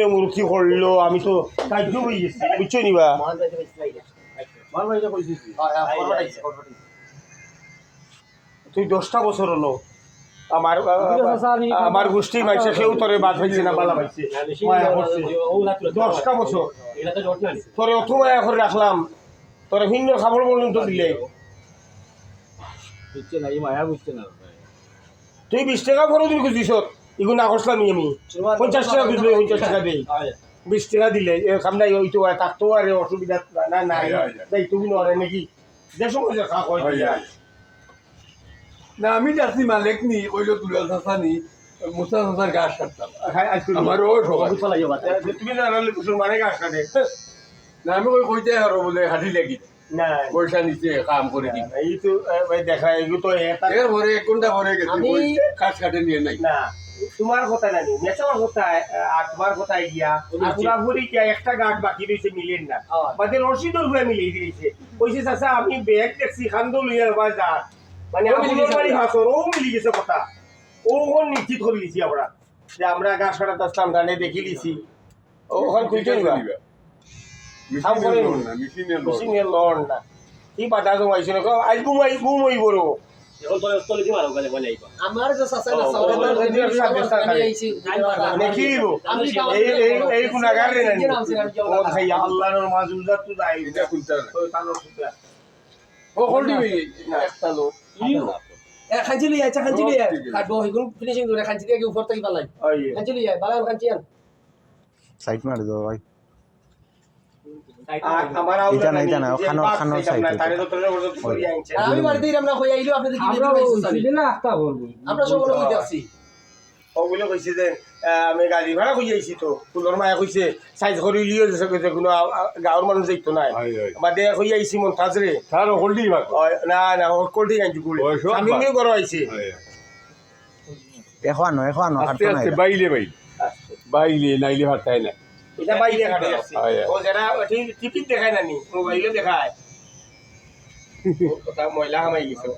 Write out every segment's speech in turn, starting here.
মেমূর্তি করল আমি তো বুঝছ নিবা তুই দশটা বছর। হলো আমার আমার গোষ্ঠীর কেউ তোরে বাদ হয়েছে না বালা দশটা বছর তোরে অত মায়া করে রাখলাম তোরে ভিন্ন খাবার পর্যন্ত দিলে বুঝছে না এই মায়া বুঝছে না। তুই বিশ টাকা করে দিবি খুঁজিস এগুলো না করছিলাম আমি পঞ্চাশ টাকা দিলে পঞ্চাশ টাকা দেই। বিশ টাকা দিলে এ কাম নাই ওই তো থাকতো আর অসুবিধা না নাই। তাই তুমি নরে নাকি। যে সময় যে খা কয় না আমি যাচ্ছি মালিক নি ওইলো তুলাল চাষা নি মুসা চাষার গাছ কাটতাম। আমার আমারও সবাই তুমি জানালে গাছ কাটে। না আমি ওই কইতে আর বলে হাঁটি লাগি না পয়সা নিচে কাম করে দিই এই তো এই দেখা এগুলো তো এটা এর পরে এক ঘণ্টা গেছে? আমি- ওই কাজ কাটে নিয়ে নাই। না তোমার কথা নানি মেচার কথা আর তোমার কথায় গিয়া আর পুরাপুরি গিয়া একটা গাছ বাকি রয়েছে মিলেন না। বাদে রশিদর মিলিয়ে দিয়েছে। কইছে চাচা আমি ব্যাগ দেখছি খান্দ লইয়া বাজার মানে আপনার বাড়ি কথা। ও মিলি গেছে কথা। ও ওখান নিশ্চিত করে লিছি আমরা। যে আমরা গাছ কাটাতে আসলাম গানে দেখি লিছি ও ওখান নিবা। কাম করে মেশিনের লড় না কি পাতা জমাইছিল আজ ঘুমাই ঘুমাই বড় আমার যে চাচা না এই এই এই গুণাগার রে আল্লাহর মাজুজা তো দাই এটা ও হলডি একটা লোক আচ্ছা। কাটবো ফিনিশিং উপর থেকে সাইড মারি দাও ভাই আমার আউলা না, এটা না, নানি, যে খানো- বাপ খানোর খাইতাম না, side তারে তো তোরে ওজন করে আনছে। আর আমি বাড়িতে আমরা হই আইলো আপনাদের কি দিতে পাইছি আমরা সব বলে কইতে ওগুলো কইছে যে আমি গাড়ি ভাড়া কই যাইছি তো। ফুলর মায়া কইছে সাইজ করে লিও যে কইছে কোনো আ- আ- গাঁৱৰ মানুহ যাইতো নাই। বাদে কই আইছি মন তাজরে তার হলডি ভাগ না আমি। নিয়ে আইছে। এখন এখন। বাইলে বাইলে। বাইলে নাইলে ভাত তাই না এটা বাইরে কাটে হয়, হয়। ও যেটা টিপিত দেখায় নানি মোবাইলে দেখায়। কথা ময়লা কামাই গেছে।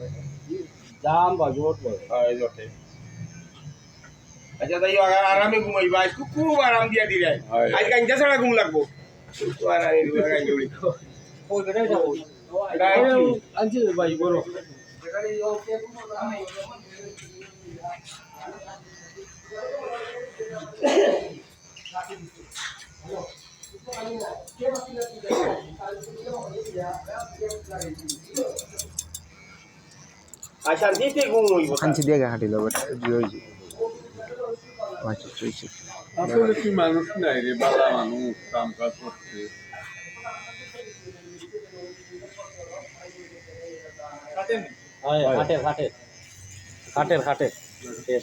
দাম বা জোট হয় জটে আচ্ছা তাই আরামে ঘুমাইবা আজকে খুব আরাম দিয়া দিলে হয়। আজ গাঞ্জা ছাড়া ঘুম লাগবো? আনছি ভাই বড়। আর শান্তিতে ঘুম হইব খাঞ্চি দিয়ে ঘাটি আচ্ছা চুইছে আসলে কি মানুষ নাই রে বালা মানুষ কাম কাজ করছে হাটের হাটের হাটের হাটের শেষ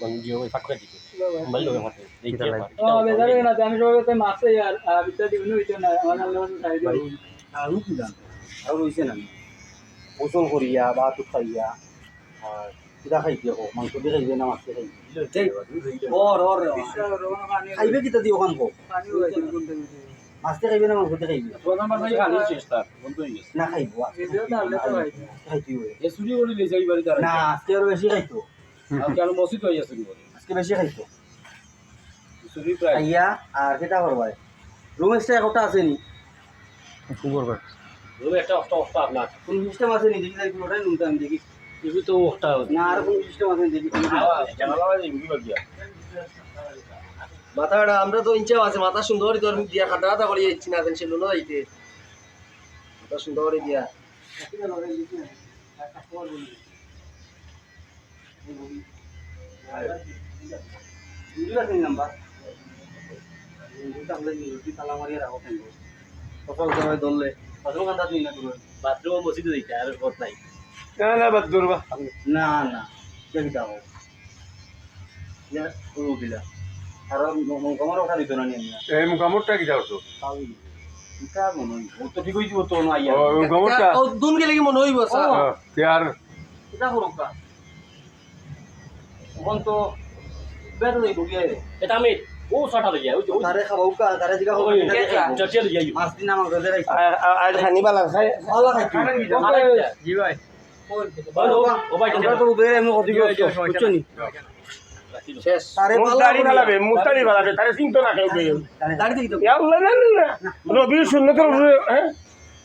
মানে জিও ওই ফাটকা দিকে মোবাইল কিটা লাগে? পার ও বেজারে না আমি সবাই তো মাসে আর বিটা দিবনি হইতো না আমার লোন সাইড আরও কি দাম আরও রইছে না। ওজন করিয়া বা তুক খাইয়া আর কিটা খাই দিয়া হোক মাংস দিয়ে খাইবে না মাছ খাইবে? ওর ওর খাইবে কিটা দিয়ে ওখান কো পানি হইছে কোনটা মাছ দিয়ে খাইবে না মাংস দিয়ে খাইবে? প্রধান ভাই খালি চেষ্টা বন্ধ হয়ে গেছে। না খাইবো। তো হইছে খাইতে না আজকে আরও বেশি খাইতো। কেন মসজিদ হয়ে গেছে আজকে বেশি খাইতো চুরি আর কেটা করবাই রুম এক্সট্রা একটা আছে নি কি করবে রুমে একটা অফটা অফটা আপনার কোন সিস্টেম আছে নি দেখি দেখি তো অফটা আর কোন সিস্টেম আছে দেখি জানালা মাথাটা আমরা তো ইচ্ছা আছে মাথা সুন্দর তোর দিয়া খাটা খাটা করিয়ে ইচ্ছি না দেন সেলুন যাইতে মাথা সুন্দর করে দিয়া না না মুখামুখটা কি যাও তো হয় ঠিক হয়ে যাব তো না দুন গেলে কি মনে হইব স্যার? কা মন তো বেটা দেই বুগিয়ে এটা আমি ও সাটা লই যাই ওই তারে খাব কা তারে জিগা চটিয়া লই যাই মাছ দিন আমার ঘরে রাখি আজ হানিবালা খাই ভালো খাইছি জি ভাই বলো ও ভাই তো বেরে এমন অধিক বুঝছ নি শেষ তারে মুস্তারি বালাবে মুস্তারি বালাবে তারে চিন্তা না কেউ কেউ দাঁড়িয়ে দেখি তো ইয়া আল্লাহ না না না নবীর সুন্নতের হ্যাঁ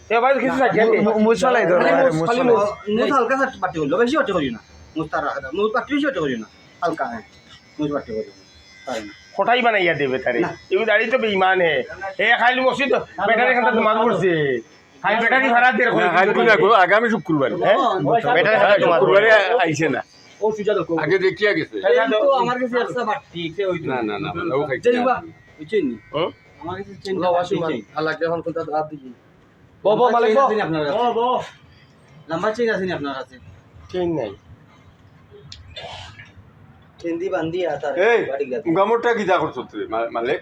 এ ভাই কিছু থাকে মুসলাই ধরো খালি মুছ হালকা সাট পাটি হলো বেশি পাটি করি না মুছ তার রাখা পাটি বেশি পাটি করি না হালকা হ্যাঁ। মুছ পাটি করি তাই না? বানাইয়া দেবে তারে। এগুলো দাঁড়িয়ে তো বেঈমান হে। এ খাইলি মসজিদ ব্যাটারি খাতা তোমার পড়ছে খাই ব্যাটারি ভাড়া দিয়ে আগামী শুক্রবার খাতা তোমার শুক্রবারে আইছে না? আগে দেখিয়া গেছে। তো আমার কাছে একটা বাটি সে ওই না না না ও খাইছে? আমার কাছে চেন আল্লাহ এখন কোনটা হাত দিই বাবা মালিক আপনার কাছে? ও লম্বা চেন আছে নি আপনার কাছে? চেন নাই। চেন দি বান্ধি আতার এই করছ তুই মালিক?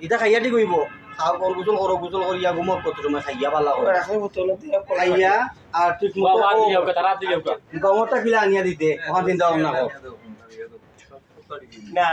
এটা খাইয়া ঠিক হইব খাও কল গুজল করো গুজল করিয়া ঘুমত কত সময় খাইয়া পালা করে রাখাই বোতল দিয়ে খাইয়া আর ঠিক মতো বাবা দিও কা তারা দিও কা গমরটা কিলা আনিয়া দিতে ওখান দিন দাও না না।